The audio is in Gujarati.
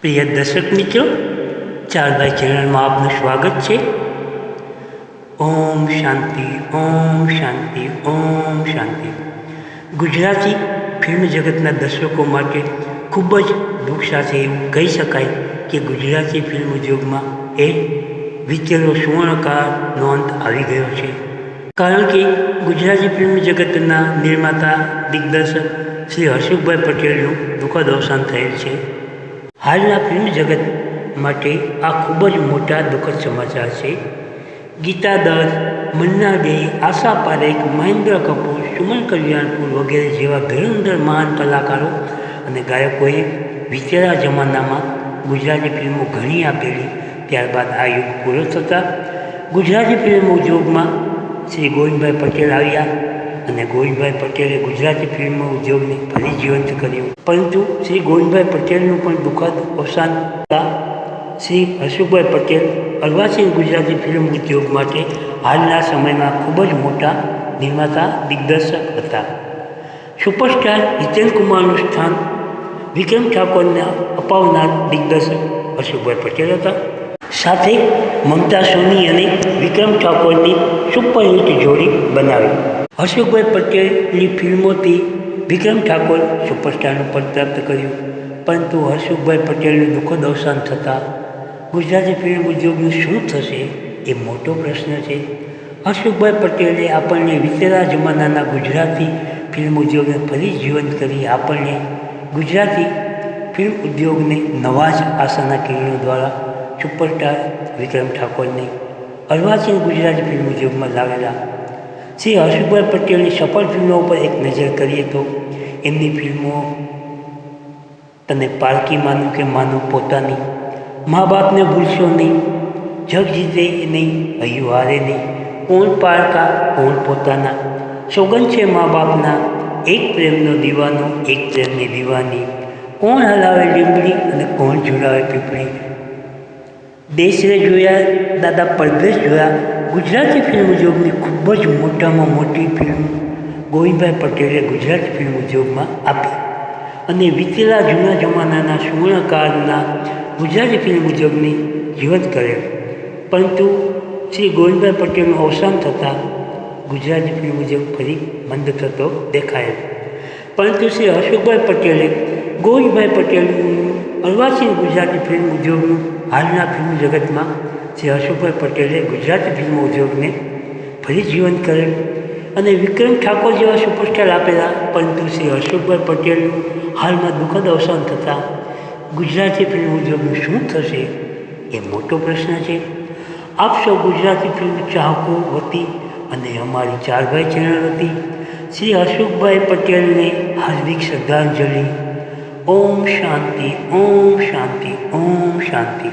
પ્રિય દર્શક મિત્રો ચારભાઈ ચેનલમાં આપનું સ્વાગત છે. ઓમ શાંતિ ઓમ શાંતિ ઓમ શાંતિ. ગુજરાતી ફિલ્મ જગતના દર્શકો માટે ખૂબ જ દુઃખ સાથે એવું કહી શકાય કે ગુજરાતી ફિલ્મ ઉદ્યોગમાં એ વિચેલો સુવર્ણકાળનો અંત આવી ગયો છે. કારણ કે ગુજરાતી ફિલ્મ જગતના નિર્માતા દિગ્દર્શક શ્રી હર્ષુભાઈ પટેલનું દુઃખદ અવસાન થયેલ છે. હાલના ફિલ્મ જગત માટે આ ખૂબ જ મોટા દુઃખદ સમાચાર છે. ગીતા દત્ત મન્ના ડે આશા પારેખ, મહેન્દ્ર કપૂર, સુમન કલ્યાણપુર વગેરે જેવા ઘણીંદર મહાન કલાકારો અને ગાયકોએ વિતેલા જમાનામાં ગુજરાતી ફિલ્મો ઘણી આપેલી. ત્યારબાદ આ યુગ પૂરો થતાં ગુજરાતી ફિલ્મ ઉદ્યોગમાં શ્રી ગોવિંદભાઈ પટેલ આવ્યા. અને ગોવિંદભાઈ પટેલે ગુજરાતી ફિલ્મ ઉદ્યોગને ફરી જીવંત કર્યું. પરંતુ શ્રી ગોવિંદભાઈ પટેલનું પણ દુઃખદ અવસાન શ્રી હર્ષુભાઈ પટેલ અર્વાચીન ગુજરાતી ફિલ્મ ઉદ્યોગ માટે હાલના સમયમાં ખૂબ જ મોટા નિર્માતા, દિગ્દર્શક હતા. સુપરસ્ટાર જીતેન કુમારનું સ્થાન વિક્રમ ઠાકોરને અપાવનાર દિગ્દર્શક હર્ષુભાઈ પટેલ હતા. સાથે મમતા સોની અને વિક્રમ ઠાકોરની સુપરહિટ જોડી બનાવી. હર્ષુભાઈ પટેલની ફિલ્મોથી વિક્રમ ઠાકોર સુપરસ્ટારનું પદ પ્રાપ્ત કર્યું. પરંતુ હર્ષુભાઈ પટેલનું દુઃખદ અવસાન થતાં ગુજરાતી ફિલ્મ ઉદ્યોગનું શું થશે એ મોટો પ્રશ્ન છે. હર્ષુભાઈ પટેલે આપણને વિતેલા જમાનાના ગુજરાતી ફિલ્મ ઉદ્યોગને ફરી જીવંત કરી આપણને ગુજરાતી ફિલ્મ ઉદ્યોગને નવા જ આશાના કિરણો દ્વારા સુપરસ્ટાર વિક્રમ ઠાકોરને અર્વાચીન ગુજરાતી ફિલ્મ ઉદ્યોગમાં લાવેલા શ્રી હર્ષુભાઈ પટેલની સફળ ફિલ્મો ઉપર એક નજર કરીએ તો એમની ફિલ્મો તને પારકી માનું કે માનું પોતાની, મા બાપને ભૂલશો નહીં, જગ જીતે નહીં, હૈયું હારે નહીં કોણ પારકા કોણ પોતાના સોગન છે મા બાપના, એક પ્રેમનો દીવાનો, એક પ્રેમની દીવાની, કોણ હલાવે લીમડી અને કોણ જોડાવે પીપળી? દેશરે જોયા, દાદા પરદેશ જોયા, ગુજરાતી ફિલ્મ ઉદ્યોગની ખૂબ જ મોટામાં મોટી ફિલ્મ ગોવિંદભાઈ પટેલે ગુજરાતી ફિલ્મ ઉદ્યોગમાં આપી. અને વીતેલા જૂના જમાનાના સુવર્ણકાળના ગુજરાતી ફિલ્મ ઉદ્યોગને જીવંત કરેલ. પરંતુ શ્રી ગોવિંદભાઈ પટેલનું અવસાન થતાં ગુજરાતી ફિલ્મ ઉદ્યોગ ફરી મંદ થતો દેખાય. પરંતુ શ્રી અશોકભાઈ પટેલે ગોવિંદભાઈ પટેલનું અર્વાચીન ગુજરાતી ફિલ્મ ઉદ્યોગનું હાલના ફિલ્મ જગતમાં શ્રી અશોકભાઈ પટેલે ગુજરાતી ફિલ્મ ઉદ્યોગને ફરી જીવન કરેલ અને વિક્રમ ઠાકોર જેવા સુપરસ્ટાર આપેલા પરંતુ શ્રી હર્ષુભાઈ પટેલનું હાલમાં દુઃખદ અવસાન થતાં ગુજરાતી ફિલ્મ ઉદ્યોગનું શું થશે એ મોટો પ્રશ્ન છે. આપ સૌ ગુજરાતી ફિલ્મ ચાહકો, વતી અને અમારી ચારભાઈ ચેનલ વતી શ્રી હર્ષુભાઈ પટેલને હાર્દિક શ્રદ્ધાંજલિ. ઓમ શાંતિ ઓમ શાંતિ ઓમ શાંતિ.